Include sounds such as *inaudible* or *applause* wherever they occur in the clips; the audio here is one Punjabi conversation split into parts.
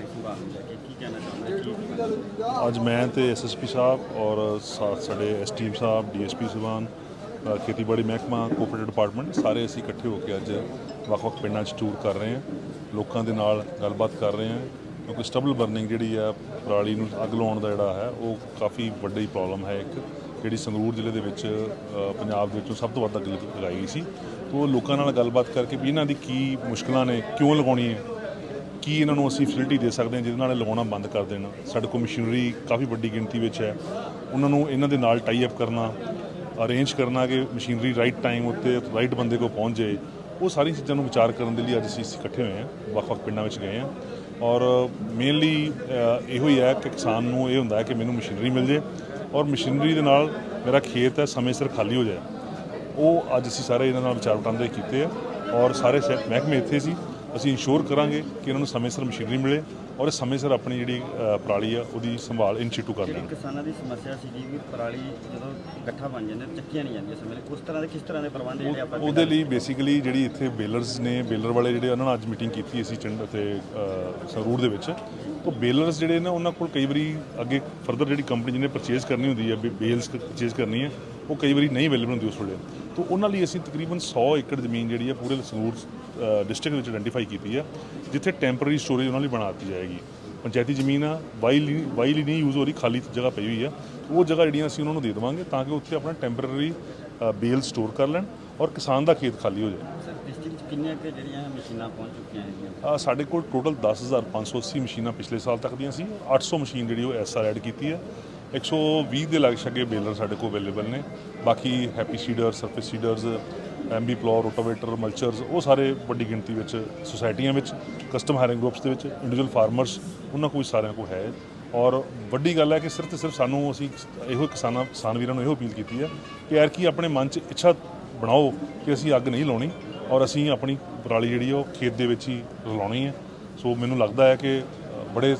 ਕਹਿਣਾ ਚਾਹੁੰਦੇ ਕੀ ਅੱਜ ਮੈਂ ਤੇ ਐਸਐਸਪੀ ਸਾਹਿਬ ਔਰ ਸਾ- ਸਾਡੇ ਐਸਟੀਐਮ ਸਾਹਿਬ ਡੀਐਸਪੀ ਸੁਬਾਨ ਖੇਤੀਬਾੜੀ ਮਹਿਕਮਾ ਕੋਆਪਰੇਟਿਵ ਡਿਪਾਰਟਮੈਂਟ ਸਾਰੇ ਅਸੀਂ ਇਕੱਠੇ ਹੋ ਕੇ ਅੱਜ ਵੱਖ-ਵੱਖ ਪਿੰਡਾਂ 'ਚ ਟੂਰ ਕਰ ਰਹੇ ਹਾਂ। ਲੋਕਾਂ ਦੇ ਨਾਲ ਗੱਲਬਾਤ ਕਰ ਰਹੇ ਹਾਂ ਕਿਉਂਕਿ ਸਟਬਲ ਬਰਨਿੰਗ ਜਿਹੜੀ ਆ ਪਰਾਲੀ ਨੂੰ ਅੱਗ ਲਾਉਣ ਦਾ ਜਿਹੜਾ ਹੈ ਉਹ ਕਾਫੀ ਵੱਡੀ ਪ੍ਰੋਬਲਮ ਹੈ ਇੱਕ ਜਿਹੜੀ ਸੰਗਰੂਰ ਜ਼ਿਲ੍ਹੇ ਦੇ ਵਿੱਚ ਪੰਜਾਬ ਦੇ ਵਿੱਚੋਂ ਸਭ ਤੋਂ ਵੱਧ ਅੱਗ ਲਗ- ਲਗਾਈ ਗਈ ਸੀ। ਤਾਂ ਉਹ ਲੋਕਾਂ ਨਾਲ ਗੱਲਬਾਤ ਕਰਕੇ ਵੀ ਇਹਨਾਂ ਦੀ ਕੀ ਮੁਸ਼ਕਲਾਂ ਨੇ ਕਿਉਂ ਲਗਾਉਣੀ ਹੈ ਕੀ ਇਹਨਾਂ ਨੂੰ ਅਸੀਂ ਫੈਸਿਲਿਟੀ ਦੇ ਸਕਦੇ ਹਾਂ ਜਿਹਦੇ ਨਾਲ ਲਗਾਉਣਾ ਬੰਦ ਕਰ ਦੇਣਾ? ਸਾਡੇ ਕੋਲ ਮਸ਼ੀਨਰੀ ਕਾਫੀ ਵੱਡੀ ਗਿਣਤੀ ਵਿੱਚ ਹੈ। ਉਹਨਾਂ ਨੂੰ ਇਹਨਾਂ ਦੇ ਨਾਲ ਟਾਈ ਅਪ ਕਰਨਾ ਅਰੇਂਜ ਕਰਨਾ ਕਿ ਮਸ਼ੀਨਰੀ ਰਾਈਟ ਟਾਈਮ ਉੱਤੇ ਰਾਈਟ ਬੰਦੇ ਕੋਲ ਪਹੁੰਚ ਜਾਏ। ਉਹ ਸਾਰੀ ਚੀਜ਼ਾਂ ਨੂੰ ਵਿਚਾਰ ਕਰਨ ਦੇ ਲਈ ਅੱਜ ਅਸੀਂ ਇਕੱਠੇ ਹੋਏ ਹਾਂ, ਵੱਖ-ਵੱਖ ਪਿੰਡਾਂ ਵਿੱਚ ਗਏ ਹਾਂ। ਔਰ ਮੇਨਲੀ ਇਹੋ ਹੀ ਹੈ ਕਿ ਕਿਸਾਨ ਨੂੰ ਇਹ ਹੁੰਦਾ ਹੈ ਕਿ ਮੈਨੂੰ ਮਸ਼ੀਨਰੀ ਮਿਲ ਜੇ ਔਰ ਮਸ਼ੀਨਰੀ ਦੇ ਨਾਲ ਮੇਰਾ ਖੇਤ ਹੈ, ਸਮੇਂ ਸਿਰ ਖਾਲੀ ਹੋ ਜਾਏ। ਉਹ ਅੱਜ ਅਸੀਂ ਸਾਰੇ ਇਹਨਾਂ ਨਾਲ ਵਿਚਾਰ ਵਟਾਂਦਰੇ ਕੀਤੇ ਆ ਔਰ ਸਾਰੇ ਸੈ- ਮਹਿਕਮੇ ਇੱਥੇ ਸੀ। ਅਸੀਂ ਇੰਸ਼ੋਰ ਕਰਾਂਗੇ ਕਿ ਇਹਨਾਂ ਨੂੰ ਸਮੇਂ ਸਿਰ ਮਸ਼ੀਨਰੀ ਮਿਲੇ ਔਰ ਇਹ ਸਮੇਂ ਸਿਰ ਆਪਣੀ ਜਿਹੜੀ ਪਰਾਲੀ ਆ ਉਹਦੀ ਸੰਭਾਲ ਇਨਸ਼ੀਟੂ ਕਰ ਲੈਣ। ਕਿਸਾਨਾਂ ਦੀ ਸਮੱਸਿਆ ਸੀਗੀ ਵੀ ਪਰਾਲੀ ਜਦੋਂ ਇਕੱਠਾ ਬਣ ਜਾਂਦੇ ਚੱਕੀਆਂ ਨਹੀਂ ਜਾਂਦੀਆਂ ਸਮੇਂ ਉਸ ਤਰ੍ਹਾਂ ਦੇ ਕਿਸ ਤਰ੍ਹਾਂ ਦੇ ਪ੍ਰਬੰਧ ਜਿਹੜੇ ਆਪਾਂ ਉਹਦੇ ਲਈ ਬੇਸਿਕਲੀ ਜਿਹੜੀ ਇੱਥੇ ਬੇਲਰਸ ਨੇ ਬੇਲਰ ਵਾਲੇ ਜਿਹੜੇ ਉਹਨਾਂ ਨਾਲ ਅੱਜ ਮੀਟਿੰਗ ਕੀਤੀ ਅਸੀਂ ਚੰਡ ਤੇ ਅ, ਸੰਗਰੂਰ ਦੇ ਵਿੱਚ। ਤਾਂ ਬੇਲਰਸ ਜਿਹੜੇ ਨੇ ਉਹਨਾਂ ਕੋਲ ਕਈ ਵਾਰੀ ਅੱਗੇ ਫਰਦਰ ਜਿਹੜੀ ਕੰਪਨੀ ਜਿਹਨੇ ਪਰਚੇਜ਼ ਕਰਨੀ ਹੁੰਦੀ ਹੈ ਬੇਲਸ ਪਰਚੇਜ਼ ਕਰਨੀ ਹੈ ਉਹ ਕਈ ਵਾਰੀ ਨਹੀਂ ਅਵੇਲੇਬਲ ਹੁੰਦੀ ਉਸ ਵੇਲੇ। ਤਾਂ ਉਹਨਾਂ ਲਈ ਅਸੀਂ ਤਕਰੀਬਨ 100 ਏਕੜ ਜ਼ਮੀਨ ਜਿਹੜੀ ਹੈ ਪੂਰੇ ਸੰਗਰੂਰ ਡਿਸਟ੍ਰਿਕਟ ਵਿੱਚ ਆਇਡੈਂਟੀਫਾਈ ਕੀਤੀ ਹੈ ਜਿੱਥੇ ਟੈਂਪਰੇਰੀ ਸਟੋਰੇਜ ਉਹਨਾਂ ਲਈ ਬਣਾ ਦਿੱਤੀ ਜਾਏਗੀ। ਪੰਚਾਇਤੀ ਜ਼ਮੀਨ ਆ ਵਾਈ ਲਈ ਵਾਈ ਲਈ ਨਹੀਂ ਯੂਜ਼ ਹੋ ਰਹੀ ਖਾਲੀ ਜਗ੍ਹਾ ਪਈ ਹੋਈ ਆ। ਉਹ ਜਗ੍ਹਾ ਜਿਹੜੀਆਂ ਅਸੀਂ ਉਹਨਾਂ ਨੂੰ ਦੇ ਦੇਵਾਂਗੇ ਤਾਂ ਕਿ ਉੱਥੇ ਆਪਣਾ ਟੈਂਪਰੇਰੀ ਬੇਲ ਸਟੋਰ ਕਰ ਲੈਣ ਔਰ ਕਿਸਾਨ ਦਾ ਖੇਤ ਖਾਲੀ ਹੋ ਜਾਏ। ਸਰ ਡਿਸਟ੍ਰਿਕਟ ਕਿੰਨੀਆਂ ਕਿ ਜਿਹੜੀਆਂ ਮਸ਼ੀਨਾਂ ਪਹੁੰਚ ਚੁੱਕੀਆਂ ਹੈਗੀਆਂ? ਆ ਸਾਡੇ ਕੋਲ ਟੋਟਲ 10580 ਮਸ਼ੀਨਾਂ ਪਿਛਲੇ ਸਾਲ ਤੱਕ ਦੀਆਂ ਸੀ। 800 ਮਸ਼ੀਨ ਜਿਹੜੀ ਉਹ ਐਸਆਰ ਐਡ ਕੀਤੀ ਹੈ। 120 ਦੇ ਲਗ ਛੱਗੇ ਬੇਲਰ ਸਾਡੇ ਕੋਲ ਅਵੇਲੇਬਲ ਨੇ। ਬਾਕੀ happy seeder surface seeders MB plough rotavator mulchers ਉਹ ਸਾਰੇ ਵੱਡੀ ਗਿਣਤੀ ਵਿੱਚ ਸੁਸਾਇਟੀਆਂ ਵਿੱਚ ਕਸਟਮ ਹਾਇਰਿੰਗ ਗਰੁੱਪਸ ਦੇ ਵਿੱਚ ਇੰਡੀਵਿਜੂਅਲ ਫਾਰਮਰਸ ਉਹਨਾਂ ਕੋਲ ਸਾਰਿਆਂ ਕੋਲ ਹੈ। ਔਰ ਵੱਡੀ ਗੱਲ ਹੈ ਕਿ ਸਿਰਫ ਤੇ ਸਿਰਫ ਸਾਨੂੰ ਅਸੀਂ ਇਹੋ ਕਿਸਾਨਾਂ, ਕਿਸਾਨ ਵੀਰਾਂ ਨੂੰ ਇਹੋ ਅਪੀਲ ਕੀਤੀ ਹੈ ਕਿ ਯਾਰ ਕੀ ਆਪਣੇ ਮਨ 'ਚ ਇੱਛਾ ਬਣਾਓ ਕਿ ਅਸੀਂ ਅੱਗ ਨਹੀਂ ਲਾਉਣੀ ਔਰ ਅਸੀਂ ਆਪਣੀ ਪਰਾਲੀ ਜਿਹੜੀ ਆ ਉਹ ਖੇਤ ਦੇ ਵਿੱਚ ਹੀ ਲਾਉਣੀ ਹੈ। ਸੋ ਮੈਨੂੰ ਲੱਗਦਾ ਹੈ ਕਿ ਬੜੇ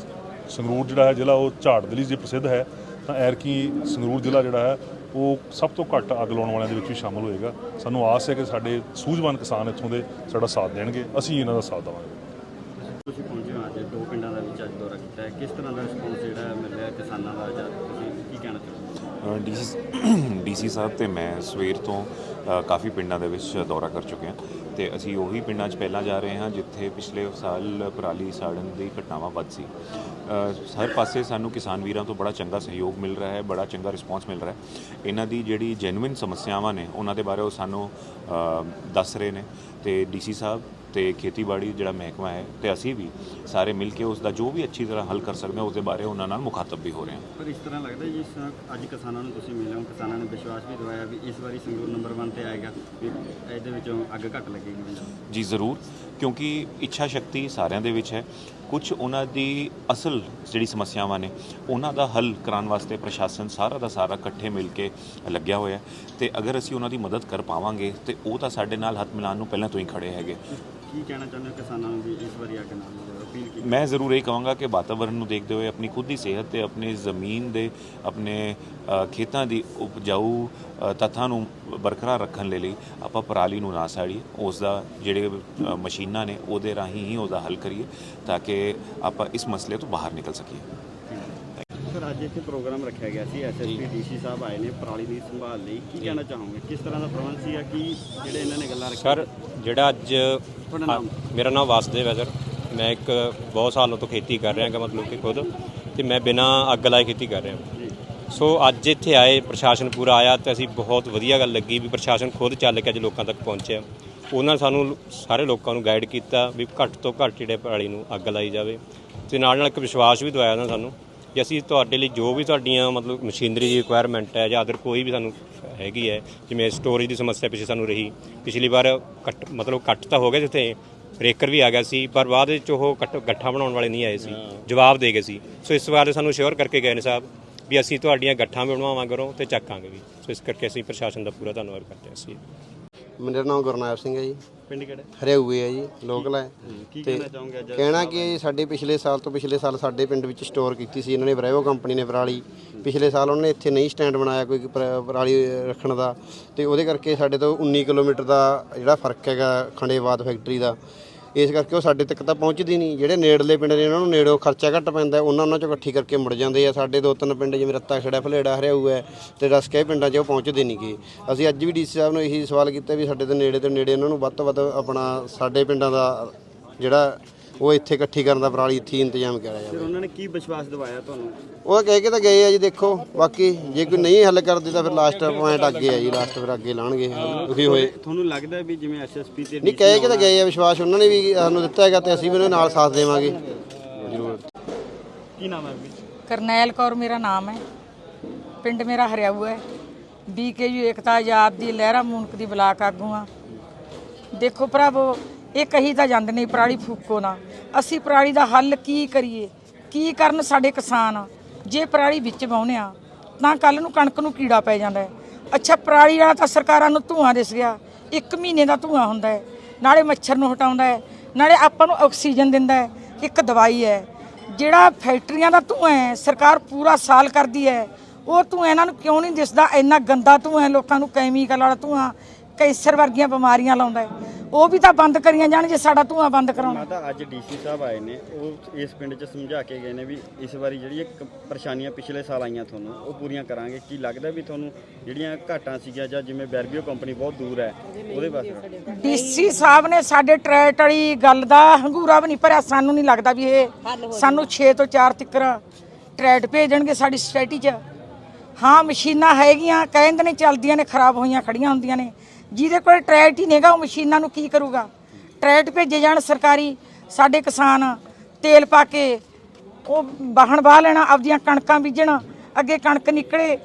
ਸੰਗਰੂਰ ਜਿਹੜਾ ਹੈ ਜ਼ਿਲ੍ਹਾ ਉਹ ਝਾੜ ਦੇ ਲਈ ਜੇ ਪ੍ਰਸਿੱਧ ਹੈ। ਤਾਂ ਐਰਕੀ ਸੰਗਰੂਰ ਜ਼ਿਲ੍ਹਾ ਜਿਹੜਾ ਹੈ ਉਹ ਸਭ ਤੋਂ ਘੱਟ ਅੱਗ ਲਾਉਣ ਵਾਲਿਆਂ ਦੇ ਵਿੱਚ ਵੀ ਸ਼ਾਮਲ ਹੋਏਗਾ। ਸਾਨੂੰ ਆਸ ਹੈ ਕਿ ਸਾਡੇ ਸੂਝਵਾਨ ਕਿਸਾਨ ਇੱਥੋਂ ਦੇ ਸਾਡਾ ਸਾਥ ਦੇਣਗੇ। ਅਸੀਂ ਇਹਨਾਂ ਦਾ ਸਾਥ ਦੇਵਾਂਗੇ। ਤੁਸੀਂ ਪਹੁੰਚੇ ਹੋ ਅੱਜ, ਦੋ ਪਿੰਡਾਂ ਦਾ ਵਿੱਚ ਅੱਜ ਦੌਰਾ ਕੀਤਾ ਹੈ। ਕਿਸ ਤਰ੍ਹਾਂ ਦਾ ਰਿਸਪੌਂਸ ਜਿਹੜਾ ਹੈ ਮਿਲ ਰਿਹਾ ਕਿਸਾਨਾਂ ਦਾ ਜਾਂ ਤੁਸੀਂ ਕੀ ਕਹਿਣਾ ਚਾਹੋਗੇ? ਡੀਸੀ *clears throat* ਡੀਸੀ ਸਾਹਿਬ ਤੇ ਮੈਂ ਸਵੇਰ ਤੋਂ ਕਾਫੀ ਪਿੰਡਾਂ ਦੇ ਵਿੱਚ ਦੌਰਾ ਕਰ ਚੁੱਕੇ ਹਾਂ। ਤੇ ਅਸੀਂ ਉਹੀ ਪਿੰਡਾਂ 'ਚ ਪਹਿਲਾਂ ਜਾ ਰਹੇ ਹਾਂ, ਜਿੱਥੇ ਪਿਛਲੇ ਸਾਲ ਪਰਾਲੀ ਸਾੜਨ ਦੀ ਘਟਨਾਵਾਂ ਵੱਧ ਸੀ। ਹਰ ਪਾਸੇ ਸਾਨੂੰ ਕਿਸਾਨ ਵੀਰਾਂ ਤੋਂ ਬੜਾ ਚੰਗਾ ਸਹਿਯੋਗ ਮਿਲ ਰਿਹਾ ਹੈ, ਬੜਾ ਚੰਗਾ ਰਿਸਪਾਂਸ ਮਿਲ ਰਿਹਾ ਹੈ। ਇਹਨਾਂ ਦੀ ਜਿਹੜੀ ਜੈਨੂਇਨ ਸਮੱਸਿਆਵਾਂ ਨੇ, ਉਹਨਾਂ ਦੇ ਬਾਰੇ ਉਹ ਸਾਨੂੰ ਦੱਸ ਰਹੇ ਨੇ। ਤੇ ਡੀਸੀ ਸਾਹਿਬ ਤੇ ਖੇਤੀਬਾੜੀ ਜਿਹੜਾ ਮਹਿਕਮਾ ਹੈ ਤੇ ਅਸੀਂ ਵੀ ਸਾਰੇ ਮਿਲ ਕੇ ਉਸ ਦਾ ਜੋ ਵੀ ਅੱਛੀ ਤਰ੍ਹਾਂ ਹੱਲ ਕਰ ਸਕਦੇ ਹਾਂ ਉਸ ਦੇ ਬਾਰੇ ਉਹਨਾਂ ਨਾਲ ਮੁਖਾਤਬ ਵੀ ਹੋ ਰਹੇ ਹਾਂ। ਪਰ ਇਸ ਤਰ੍ਹਾਂ ਲੱਗਦਾ ਤਰ੍ਹਾਂ ਅੱਜ ਕਿਸਾਨਾਂ ਨੂੰ ਤੁਸੀਂ ਮਿਲੇ ਹੋ ਕਿਸਾਨਾਂ ਨੇ ਵਿਸ਼ਵਾਸ ਵੀ ਦਿਵਾਇਆ ਵੀ ਇਸ ਵਾਰੀ ਸੰਗਰੂਰ ਨੰਬਰ 1 ਤੇ ਆਏਗਾ ਇਹਦੇ ਵਿੱਚੋਂ ਅੱਗ ਘੱਟ ਲੱਗੇਗੀ ਜੀ ਜ਼ਰੂਰ। ਕਿਉਂਕਿ ਇੱਛਾ ਸ਼ਕਤੀ ਸਾਰਿਆਂ ਦੇ ਵਿੱਚ ਹੈ। ਕੁਝ ਉਹਨਾਂ ਦੀ ਅਸਲ ਜਿਹੜੀ ਸਮੱਸਿਆਵਾਂ ਨੇ, ਉਹਨਾਂ ਦਾ ਹੱਲ ਕਰਾਉਣ ਵਾਸਤੇ ਪ੍ਰਸ਼ਾਸਨ ਸਾਰਾ ਦਾ ਸਾਰਾ ਇਕੱਠੇ ਮਿਲ ਕੇ ਲੱਗਿਆ ਹੋਇਆ ਹੈ ਤੇ ਅਗਰ ਅਸੀਂ ਉਹਨਾਂ ਦੀ ਮਦਦ ਕਰ ਪਾਵਾਂਗੇ ਤੇ ਉਹ ਤਾਂ ਸਾਡੇ ਨਾਲ ਹੱਥ ਮਿਲਾਉਣ ਨੂੰ ਪਹਿਲਾਂ ਤੋਂ ਹੀ ਖੜੇ ਹੈਗੇ। ਕੀ ਕਹਿਣਾ ਚਾਹੁੰਦੇ ਹੋ ਕਿਸਾਨਾਂ ਨੂੰ ਵੀ ਇਸ ਵਾਰੀ ਅੱਗ ਨਾਲ ਅਪੀਲ ਕੀਤੀ ਮੈਂ ਜ਼ਰੂਰ ਇਹ ਕਹਾਂਗਾ ਕਿ ਵਾਤਾਵਰਣ ਨੂੰ ਦੇਖਦੇ ਹੋਏ ਆਪਣੀ ਖੁਦ ਦੀ ਸਿਹਤ ਤੇ ਆਪਣੀ ਜ਼ਮੀਨ ਦੇ ਆਪਣੇ ਖੇਤਾਂ ਦੀ ਉਪਜਾਊ ਤੱਤਾਂ ਨੂੰ ਬਰਕਰਾਰ ਰੱਖਣ ਦੇ ਲਈ ਆਪਾਂ ਪਰਾਲੀ ਨੂੰ ਨਾ ਸਾੜੀਏ। ਉਸ ਦਾ ਜਿਹੜੇ ਮਸ਼ੀਨਾਂ ਨੇ ਉਹਦੇ ਰਾਹੀਂ ਹੀ ਉਹਦਾ ਹੱਲ ਕਰੀਏ ਤਾਂ ਕਿ ਆਪਾਂ ਇਸ ਮਸਲੇ ਤੋਂ ਬਾਹਰ ਨਿਕਲ ਸਕੀਏ। ਸਰ ਅੱਜ ਇੱਥੇ ਪ੍ਰੋਗਰਾਮ ਰੱਖਿਆ ਗਿਆ ਸੀ। ਐਸਐਸਪੀ ਡੀਸੀ ਸਾਹਿਬ ਆਏ ਨੇ ਪਰਾਲੀ ਦੀ ਸੰਭਾਲ ਲਈ। ਕੀ ਕਹਿਣਾ ਚਾਹੋਗੇ? ਕਿਸ ਤਰ੍ਹਾਂ ਦਾ ਪ੍ਰਬੰਧ ਸੀਗਾ ਕਿ ਜਿਹੜੇ ਇਹਨਾਂ ਨੇ ਗੱਲਾਂ ਰੱਖੀਆਂ? ਸਰ ਜਿਹੜਾ ਅੱਜ? ਮੇਰਾ ਨਾਮ ਵਾਸਦੇਵ ਹੈ ਸਰ। ਮੈਂ ਇੱਕ ਬਹੁਤ ਸਾਲਾਂ ਤੋਂ ਖੇਤੀ ਕਰ ਰਿਹਾ ਹਾਂ ਮਤਲਬ ਕਿ ਖੁਦ ਤੇ ਮੈਂ ਬਿਨਾਂ ਅੱਗ ਲਾਏ ਖੇਤੀ ਕਰ ਰਿਹਾ। ਸੋ ਅੱਜ ਇੱਥੇ ਆਏ, ਪ੍ਰਸ਼ਾਸਨ ਪੂਰਾ ਆਇਆ ਤੇ ਅਸੀਂ ਬਹੁਤ ਵਧੀਆ ਗੱਲ ਲੱਗੀ ਵੀ ਪ੍ਰਸ਼ਾਸਨ ਖੁਦ ਚੱਲ ਕੇ ਅੱਜ ਲੋਕਾਂ ਤੱਕ ਪਹੁੰਚਿਆ। ਉਹਨਾਂ ਨੇ ਸਾਨੂੰ ਸਾਰੇ ਲੋਕਾਂ ਨੂੰ ਗਾਈਡ ਕੀਤਾ ਵੀ ਘੱਟ ਤੋਂ ਘੱਟ ਜਿਹੜੇ ਪਰਾਲੀ ਨੂੰ ਅੱਗ ਲਾਈ ਜਾਵੇ ਤੇ ਨਾਲ ਨਾਲ ਇੱਕ ਵਿਸ਼ਵਾਸ ਵੀ ਦਵਾਇਆ ਉਹਨਾਂ ਸਾਨੂੰ ਕਿ ਅਸੀਂ ਤੁਹਾਡੇ ਲਈ ਜੋ ਵੀ ਤੁਹਾਡੀਆਂ ਮਤਲਬ ਮਸ਼ੀਨਰੀ ਦੀ ਰਿਕੁਆਇਰਮੈਂਟ ਹੈ ਜਾਂ ਅਦਰ ਕੋਈ ਵੀ ਸਾਨੂੰ ਹੈਗੀ ਹੈ, ਜਿਵੇਂ ਸਟੋਰੇਜ ਦੀ ਸਮੱਸਿਆ ਪਿੱਛੇ ਸਾਨੂੰ ਰਹੀ, ਪਿਛਲੀ ਵਾਰ ਕੱਟ ਮਤਲਬ ਕੱਟ ਤਾਂ ਹੋ ਗਿਆ ਜਿੱਥੇ ਬ੍ਰੇਕਰ ਵੀ ਆ ਗਿਆ ਸੀ ਪਰ ਬਾਅਦ ਵਿੱਚ ਉਹ ਕੱਟ ਗੱਠਾਂ ਬਣਾਉਣ ਵਾਲੇ ਨਹੀਂ ਆਏ ਸੀ ਜਵਾਬ ਦੇ ਗਏ ਸੀ। ਸੋ ਇਸ ਵਾਰ ਸਾਨੂੰ ਸ਼ੋਰ ਕਰਕੇ ਗਏ ਨੇ ਸਾਹਿਬ ਵੀ ਅਸੀਂ ਤੁਹਾਡੀਆਂ ਗੱਠਾਂ ਵੀ ਬਣਵਾਵਾਂ ਕਰੋ ਤੇ ਚੱਕਾਂਗੇ ਵੀ। ਸੋ ਇਸ ਕਰਕੇ ਅਸੀਂ ਪ੍ਰਸ਼ਾਸਨ ਦਾ ਪੂਰਾ ਧੰਨਵਾਦ ਕਰਦੇ ਹਾਂ ਅਸੀਂ। ਮੇਰਾ ਨਾਮ ਗੁਰਨਾਇਬ ਸਿੰਘ ਹੈ ਜੀ। ਪਿੰਡ ਕਿਹੜਾ? ਹਰਿਆਊਏ ਹੈ ਜੀ ਲੋਕਲ ਹੈ। ਕੀ ਤੇ ਕਹਿਣਾ ਚਾਹੋਗੇ ਅੱਜ? ਕਹਿਣਾ ਕਿ ਸਾਡੇ ਪਿਛਲੇ ਸਾਲ ਤੋਂ ਪਿਛਲੇ ਸਾਲ ਸਾਡੇ ਪਿੰਡ ਵਿੱਚ ਸਟੋਰ ਕੀਤੀ ਸੀ। ਇਹਨਾਂ ਨੇ ਬਰੈਵੋ ਕੰਪਨੀ ਨੇ ਪਰਾਲੀ। ਪਿਛਲੇ ਸਾਲ ਉਹਨਾਂ ਨੇ ਇੱਥੇ ਨਹੀਂ ਸਟੈਂਡ ਬਣਾਇਆ ਕੋਈ ਪਰ- ਪਰਾਲੀ ਰੱਖਣ ਦਾ। ਤੇ ਉਹਦੇ ਕਰਕੇ ਸਾਡੇ ਤੋਂ 19 ਕਿਲੋਮੀਟਰ ਦਾ ਜਿਹੜਾ ਫ਼ਰਕ ਹੈਗਾ ਖੰਡੇਬਾਦ ਫੈਕਟਰੀ ਦਾ ਇਸ ਕਰਕੇ ਉਹ ਸਾਡੇ ਤੱਕ ਤਾਂ ਪਹੁੰਚਦੀ ਨਹੀਂ। ਜਿਹੜੇ ਨੇੜਲੇ ਪਿੰਡ ਨੇ, ਉਹਨਾਂ ਨੂੰ ਨੇੜੋਂ ਖਰਚਾ ਘੱਟ ਪੈਂਦਾ ਉਹਨਾਂ ਉਹਨਾਂ ਚੋਂ ਇਕੱਠੀ ਕਰਕੇ ਮੁੜ ਜਾਂਦੇ ਆ। ਸਾਡੇ ਦੋ ਤਿੰਨ ਪਿੰਡ, ਜਿਵੇਂ ਰੱਤਾ ਖੜਾ ਫਲੇੜਾ ਹਰਿਆਊ ਹੈ ਤੇ ਰਸਕੇ ਪਿੰਡਾਂ 'ਚ ਉਹ ਪਹੁੰਚਦੇ ਨਹੀਂਗੇ ਅਸੀਂ ਅੱਜ ਵੀ ਡੀਸੀ ਸਾਹਿਬ ਨੂੰ ਇਹੀ ਸਵਾਲ ਕੀਤਾ ਵੀ ਸਾਡੇ ਤੇ ਨੇੜੇ ਤੋਂ ਨੇੜੇ ਉਹਨਾਂ ਨੂੰ ਵੱਧ ਤੋਂ ਵੱਧ ਆਪਣਾ ਸਾਡੇ ਪਿੰਡਾਂ ਦਾ ਜਿਹੜਾ ਉਹ ਇੱਥੇ ਇਕੱਠੀ ਕਰਨ ਦਾ ਪਰਾਲੀ ਇੱਥੇ ਹੀ ਇੰਤਜ਼ਾਮ ਕਰਿਆ ਜਾਵੇ। ਫਿਰ ਉਹਨਾਂ ਨੇ ਕੀ ਵਿਸ਼ਵਾਸ ਦਿਵਾਇਆ ਤੁਹਾਨੂੰ? ਉਹ ਕਹਿ ਕੇ ਤਾਂ ਗਏ ਆ ਜੀ ਦੇਖੋ ਬਾਕੀ ਜੇ ਕੋਈ ਨਹੀਂ ਹੱਲ ਕਰਦੇ ਤਾਂ ਫਿਰ ਲਾਸਟ ਪੁਆਇੰਟ ਅੱਗੇ ਆ ਜੀ ਲਾਸਟ ਫਿਰ ਅੱਗੇ ਲਾਣਗੇ ਦੁਖੀ ਹੋਏ। ਤੁਹਾਨੂੰ ਲੱਗਦਾ ਵੀ ਜਿਵੇਂ ਐਸਐਸਪੀ ਤੇ ਨਹੀਂ ਕਹਿ ਕੇ ਤਾਂ ਗਏ ਆ ਵਿਸ਼ਵਾਸ ਉਹਨਾਂ ਨੇ ਵੀ ਸਾਨੂੰ ਦਿੱਤਾ ਹੈਗਾ ਤੇ ਅਸੀਂ ਵੀ ਉਹਨਾਂ ਨਾਲ ਸਾਥ ਦੇਵਾਂਗੇ। ਜ਼ਰੂਰ। ਕੀ ਨਾਮ ਹੈ ਵੀ ਕਰਨੈਲ ਕੌਰ ਮੇਰਾ ਨਾਮ ਹੈ। ਪਿੰਡ ਮੇਰਾ ਹਰਿਆਊ ਹੈ। ਬੀਕੇਯੂ ਏਕਤਾ ਆਜ਼ਾਦ ਦੀ ਲਹਿਰਾ ਮੂਨਕ ਦੀ ਬਲਾਕ ਆਗੂ ਆ ਦੇਖੋ ਭਰਾਵੋ ਇਹ ਕਹੀ ਤਾਂ ਜਾਂਦੇ ਨਹੀਂ ਪਰਾਲੀ ਫੂਕੋ ਨਾ। ਅਸੀਂ ਪਰਾਲੀ ਦਾ ਹੱਲ ਕੀ ਕਰੀਏ? ਕੀ ਕਰਨ ਸਾਡੇ ਕਿਸਾਨ? ਜੇ ਪਰਾਲੀ ਵਿੱਚ ਵਾਹੁੰਦੇ ਆ ਤਾਂ ਕੱਲ ਨੂੰ ਕਣਕ ਨੂੰ ਕੀੜਾ ਪੈ ਜਾਂਦਾ ਹੈ। ਅੱਛਾ, ਪਰਾਲੀ ਵਾਲਾ ਤਾਂ ਸਰਕਾਰਾਂ ਨੂੰ ਧੂਆਂ ਦਿਸ ਗਿਆ। ਇੱਕ ਮਹੀਨੇ ਦਾ ਧੂਆਂ ਹੁੰਦਾ ਹੈ। ਨਾਲੇ ਮੱਛਰ ਨੂੰ ਹਟਾਉਂਦਾ ਹੈ। ਨਾਲੇ ਆਪਾਂ ਨੂੰ ਆਕਸੀਜਨ ਦਿੰਦਾ ਹੈ। ਇੱਕ ਦਵਾਈ ਹੈ। ਜਿਹੜਾ ਫੈਕਟਰੀਆਂ ਦਾ ਧੂਆਂ ਹੈ, ਸਰਕਾਰ ਪੂਰਾ ਸਾਲ ਕਰਦੀ ਹੈ। ਉਹ ਧੂਆਂ ਇਹਨਾਂ ਨੂੰ ਕਿਉਂ ਨਹੀਂ ਦਿਸਦਾ? ਇੰਨਾ ਗੰਦਾ ਧੂਆਂ ਹੈ। ਲੋਕਾਂ ਨੂੰ ਕੈਮੀਕਲ ਵਾਲਾ ਧੂਆਂ, ਕੈਂਸਰ ਵਰਗੀਆਂ ਬਿਮਾਰੀਆਂ ਲਾਉਂਦਾ ਹੈ। ਉਹ ਵੀ ਤਾਂ ਬੰਦ ਕਰੀਆਂ ਜਾਣ ਜੇ ਸਾਡਾ ਧੂਆਂ ਬੰਦ ਕਰਾਉਣਾ। ਮਾਤਾ ਅੱਜ ਡੀਸੀ ਸਾਹਿਬ ਆਏ ਨੇ। ਉਹ ਇਸ ਪਿੰਡ 'ਚ ਸਮਝਾ ਕੇ ਗਏ ਨੇ ਵੀ ਇਸ ਵਾਰੀ ਜਿਹੜੀ ਇੱਕ ਪਰੇਸ਼ਾਨੀਆਂ ਪਿਛਲੇ ਸਾਲ ਆਈਆਂ ਤੁਹਾਨੂੰ ਉਹ ਪੂਰੀਆਂ ਕਰਾਂਗੇ। ਕੀ ਲੱਗਦਾ ਵੀ ਤੁਹਾਨੂੰ ਜਿਹੜੀਆਂ ਘਾਟਾਂ ਸੀਗੀਆਂ ਜਾਂ ਜਿਵੇਂ ਬੈਰਬੀਓ ਕੰਪਨੀ ਬਹੁਤ ਦੂਰ ਹੈ ਉਹਦੇ ਵਾਸਤੇ? ਡੀਸੀ ਸਾਹਿਬ ਨੇ ਸਾਡੇ ਟਰੈਟ ਵਾਲੀ ਗੱਲ ਦਾ ਹੰਗੂਰਾ ਵੀ ਨਹੀਂ ਭਰਿਆ ਸਾਨੂੰ ਨਹੀਂ ਲੱਗਦਾ ਵੀ ਇਹ ਸਾਨੂੰ 6 ਤੋਂ 4 ਤੱਕਰ ਟਰੈਟ ਭੇਜਣਗੇ ਸਾਡੀ ਸਟੇਟੀ 'ਚ। ਹਾਂ ਮਸ਼ੀਨਾਂ ਹੈਗੀਆਂ ਕਹਿੰਦੇ ਨੇ ਚੱਲਦੀਆਂ ਨੇ ਖਰਾਬ ਹੋਈਆਂ ਖੜੀਆਂ ਹੁੰਦੀਆਂ ਨੇ। ਜਿਹਦੇ ਕੋਲ ਟਰੈਕਟ ਹੀ ਨਹੀਂਗਾ, ਉਹ ਮਸ਼ੀਨਾਂ ਨੂੰ ਕੀ ਕਰੂਗਾ? ਟਰੈਕਟ ਭੇਜੇ ਜਾਣ ਸਰਕਾਰੀ, ਸਾਡੇ ਕਿਸਾਨ ਤੇਲ ਪਾ ਕੇ, ਉਹ ਵਾਹਣ ਵਾਹ ਲੈਣਾ, ਆਪਦੀਆਂ ਕਣਕਾਂ ਬੀਜਣ, ਅੱਗੇ ਕਣਕ ਨਿਕਲੇ,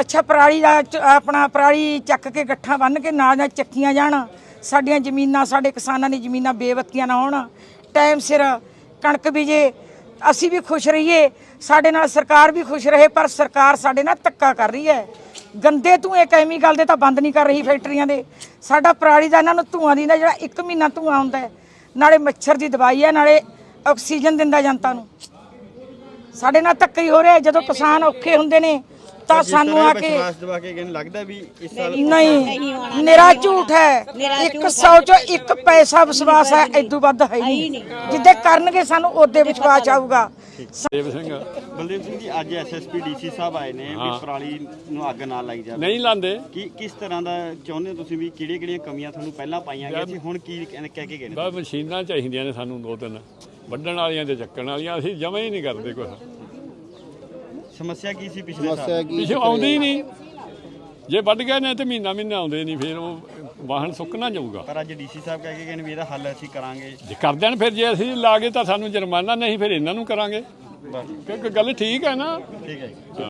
ਅੱਛਾ ਪਰਾਲੀ ਦਾ ਚ- ਆਪਣਾ ਪਰਾਲੀ ਚੱਕ ਕੇ ਗੱਠਾਂ ਬੰਨ ਕੇ ਨਾਲ ਨਾਲ ਚੱਕੀਆਂ ਜਾਣ, ਸਾਡੀਆਂ ਜ਼ਮੀਨਾਂ, ਸਾਡੇ ਕਿਸਾਨਾਂ ਦੀ ਜ਼ਮੀਨਾਂ ਬੇਵੱਤੀਆਂ ਨਾ ਹੋਣ, ਟਾਈਮ ਸਿਰ ਕਣਕ ਬੀਜੇ, ਅਸੀਂ ਵੀ ਖੁਸ਼ ਰਹੀਏ, ਸਾਡੇ ਨਾਲ ਸਰਕਾਰ ਵੀ ਖੁਸ਼ ਰਹੇ, ਪਰ ਸਰਕਾਰ ਸਾਡੇ ਨਾਲ ਧੱਕਾ ਕਰ ਰਹੀ ਹੈ। ਗੰਦੇ ਧੂਏ ਕੈਮੀਕਲ ਦੇ ਤਾਂ ਬੰਦ ਨਹੀਂ ਕਰ ਰਹੀ ਫੈਕਟਰੀਆਂ ਦੇ। ਸਾਡਾ ਪਰਾਲੀ ਦਾ ਇਹਨਾਂ ਨੂੰ ਧੂਆਂ ਦਿੰਦਾ ਜਿਹੜਾ 1 ਮਹੀਨਾ ਧੂਆਂ ਹੁੰਦਾ ਹੈ। ਨਾਲੇ ਮੱਛਰ ਦੀ ਦਵਾਈ ਹੈ, ਨਾਲੇ ਆਕਸੀਜਨ ਦਿੰਦਾ ਜਨਤਾ ਨੂੰ। ਸਾਡੇ ਨਾਲ ਧੱਕਾ ਹੀ ਹੋ ਰਿਹਾ ਜਦੋਂ ਕਿਸਾਨ ਔਖੇ ਹੁੰਦੇ ਨੇ ਤਾਂ ਸਾਨੂੰ ਆ ਕੇ ਵਿਸ਼ਵਾਸ ਦਿਵਾ ਕੇ ਗਏ ਨੇ ਲੱਗਦਾ ਵੀ ਇਸ ਸਾਲ ਨਹੀਂ ਮੇਰਾ ਝੂਠ ਹੈ। 100 ਚੋਂ ਇੱਕ ਪੈਸਾ ਵਿਸ਼ਵਾਸ ਹੈ ਇਦੋਂ ਵੱਧ ਹੈ ਹੀ ਨਹੀਂ। ਜਿੱਦੇ ਕਰਨਗੇ ਸਾਨੂੰ ਉਹਦੇ ਵਿਸ਼ਵਾਸ ਆਊਗਾ। ਦੇਵ ਸਿੰਘ। ਬਲਦੇਵ ਸਿੰਘ ਜੀ ਅੱਜ ਐਸਐਸਪੀ ਡੀਸੀ ਸਾਹਿਬ ਆਏ ਨੇ ਵੀ ਪਰਾਲੀ ਨੂੰ ਅੱਗ ਨਾ ਲਾਈ ਜਾਵੇ। ਨਹੀਂ ਲਾਂਦੇ। ਕੀ ਕਿਸ ਤਰ੍ਹਾਂ ਦਾ ਚਾਹੁੰਦੇ ਹੋ ਤੁਸੀਂ ਵੀ ਕਿਹੜੀਆਂ ਕਿਹੜੀਆਂ ਕਮੀਆਂ ਤੁਹਾਨੂੰ ਪਹਿਲਾਂ ਪਾਈਆਂ ਗਈਆਂ ਸੀ ਹੁਣ ਕੀ ਕਹਿ ਕੇ ਗਏ ਨੇ ਬਸ ਮਸ਼ੀਨਾਂ ਚਾਹੀਦੀਆਂ ਨੇ ਸਾਨੂੰ ਦੋ ਤਿੰਨ। ਵੱਢਣ ਵਾਲੀਆਂ ਤੇ ਚੱਕਣ ਵਾਲੀਆਂ ਅਸੀਂ ਜਮਾ ਹੀ ਨਹੀਂ ਕਰਦੇ ਕੁਛ। ਸਮੱਸਿਆ ਕੀ ਸੀ ਪਿਛਲੇ ਸਾਲ? ਸਮੱਸਿਆ ਕੀ ਪਿੱਛੇ ਆਉਂਦੇ ਹੀ ਨਹੀਂ। ਜੇ ਵੱਢ ਗਏ ਨੇ ਤੇ ਮਹੀਨਾ ਮਹੀਨਾ ਆਉਂਦੇ ਨਹੀਂ ਫਿਰ ਉਹ ਵਾਹਨ ਸੁੱਕਣਾ ਜਾਊਗਾ। ਪਰ ਅੱਜ ਡੀਸੀ ਸਾਹਿਬ ਕਹਿ ਕੇ ਗਏ ਨੇ ਵੀ ਇਹਦਾ ਹੱਲ ਅਸੀਂ ਕਰਾਂਗੇ। ਜੇ ਕਰ ਦੇਣ ਫਿਰ ਜੇ ਅਸੀਂ ਲਾ ਗਏ ਤਾਂ ਸਾਨੂੰ ਜੁਰਮਾਨਾ ਨਹੀਂ ਫਿਰ ਇਹਨਾਂ ਨੂੰ ਕਰਾਂਗੇ। ਬਸ। ਕਿਉਂਕਿ ਗੱਲ ਠੀਕ ਹੈ ਨਾ। ਠੀਕ ਹੈ ਜੀ।